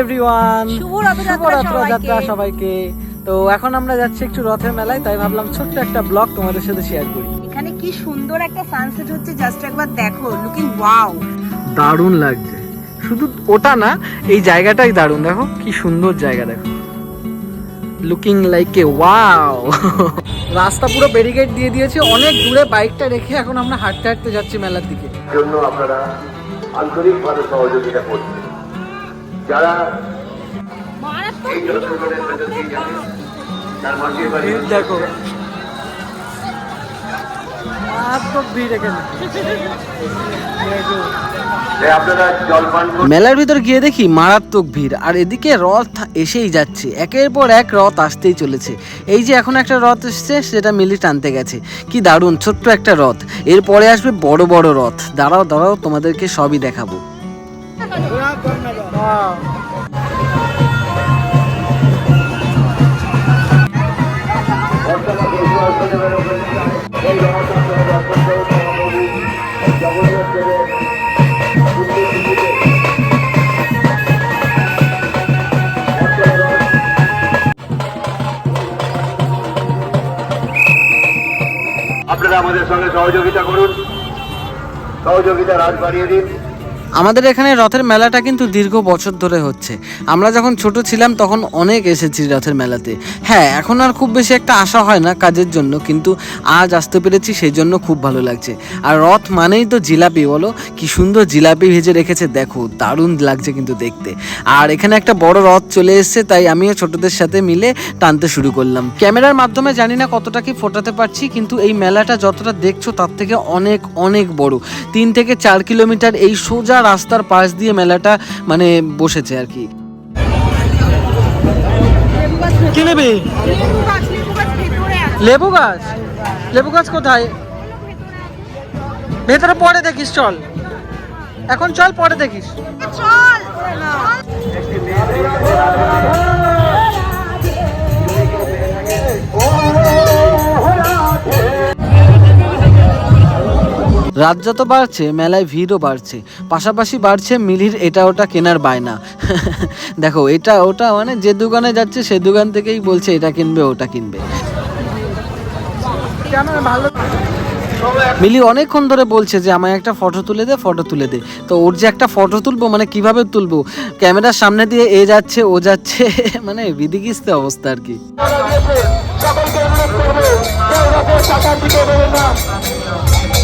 Everyone শুভ রথযাত্রা রথযাত্রা সবাইকে। সবাইকে। তো এখন আমরা যাচ্ছি একটু রথের মেলায় তাই ভাবলাম ছোট্ট একটা ব্লগ তোমাদের সাথে শেয়ার করি। এখানে কি সুন্দর একটা সানসেট হচ্ছে জাস্ট একবার দেখো লুকিং ওয়াও দারুণ লাগছে। শুধু ওটা না এই জায়গাটাই দারুণ দেখো কি সুন্দর জায়গা দেখো। লুকিং লাইক এ ওয়াও রাস্তা পুরো ব্যারিকেড দিয়ে দিয়েছে অনেক দূরে বাইকটা রেখে এখন আমরা হাঁটতে হাঁটতে যাচ্ছি মেলার দিকে। জন্য আপনারা আন্তরিকভাবে সহযোগিতা করছেন। যারা এই জনসাধারণের ভেতর দিয়ে তার মাঝে দেখো। মেলার ভিতর গিয়ে দেখি মারাত্মক ভিড় আর এদিকে রথ এসেই যাচ্ছে। একের পর এক রথ আসতেই চলেছে। এই যে এখন একটা রথ এসছে সেটা মিলি টানতে গেছে। কি দারুণ ছোট্ট একটা রথ। এরপরে আসবে বড় বড় রথ। দাঁড়াও দাঁড়াও তোমাদেরকে সবই দেখাবো। আপনারা আমাদের সঙ্গে সহযোগিতা করুন। সহযোগিতার হাত বাড়িয়ে দিন। আমাদের এখানে রথের মেলাটা কিন্তু দীর্ঘ বছর ধরে হচ্ছে। আমরা যখন ছোট ছিলাম তখন অনেক এসেছি রথের মেলাতে। হ্যাঁ এখন আর খুব বেশি একটা আশা হয় না কাজের জন্য, কিন্তু আজ আসতে পেরেছি সেই জন্য খুব ভালো লাগছে। আর রথ মানেই তো জিলাপি, বলো? কি সুন্দর জিলাপি ভেজে রেখেছে, দেখো, দারুণ লাগছে কিন্তু দেখতে। আর এখানে একটা বড় রথ চলে এসেছে, তাই আমিও ছোটদের সাথে মিলে টানতে শুরু করলাম। ক্যামেরার মাধ্যমে জানি না কতটা কি ফোটাতে পারছি, কিন্তু এই মেলাটা যতটা দেখছ তার থেকে অনেক অনেক বড়। তিন থেকে চার কিলোমিটার এই সোজা রাস্তার পাশ দিয়ে মেলাটা মানে বসেছে আর কি। কি নেবে? লেবু গাছ? লেবু গাছ কোথায়? ভেতরে পরে দেখিস, চল। এখন চল, পরে দেখিস। চল। রাত যত বাড়ছে, মেলায় ভিড়ও বাড়ছে। পাশাপাশি বাড়ছে মিলির এটা ওটা কেনার বায়না। দেখো, এটা ওটা মানে যে দোকানে যাচ্ছে, সে দোকান থেকেই বলছে এটা কিনবে, ওটা কিনবে। মিলি অনেকক্ষণ ধরে বলছে যে, আমায় একটা ফটো তুলে দে, ফটো তুলে দে। তো ওর যে একটা ফটো তুলবো মানে কীভাবে তুলবো? ক্যামেরার সামনে দিয়ে এ যাচ্ছে, ও যাচ্ছে মানে বিদিকিস্তে অবস্থা আর কি। অনুরোধ করব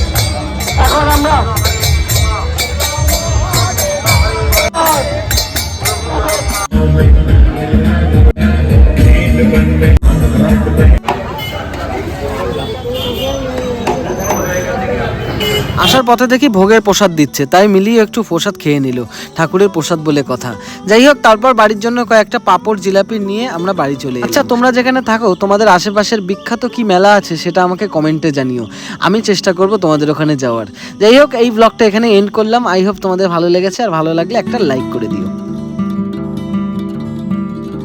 এখন আমরা আসার পথে দেখি ভোগের প্রসাদ দিচ্ছে, তাই মিলিয়ে একটু প্রসাদ খেয়ে নিল, ঠাকুরের প্রসাদ বলে কথা। যাই হোক, তারপর বাড়ির জন্য কয়েকটা পাপড়, জিলাপি নিয়ে আমরা বাড়ি চলে আচ্ছা তোমরা যেখানে থাকো, তোমাদের আশেপাশের বিখ্যাত কি মেলা আছে সেটা আমাকে কমেন্টে জানিও। আমি চেষ্টা করব তোমাদের ওখানে যাওয়ার। যাই হোক, এই ব্লগটা এখানে এন্ড করলাম। আই হোপ তোমাদের ভালো লেগেছে, আর ভালো লাগলে একটা লাইক করে দিও।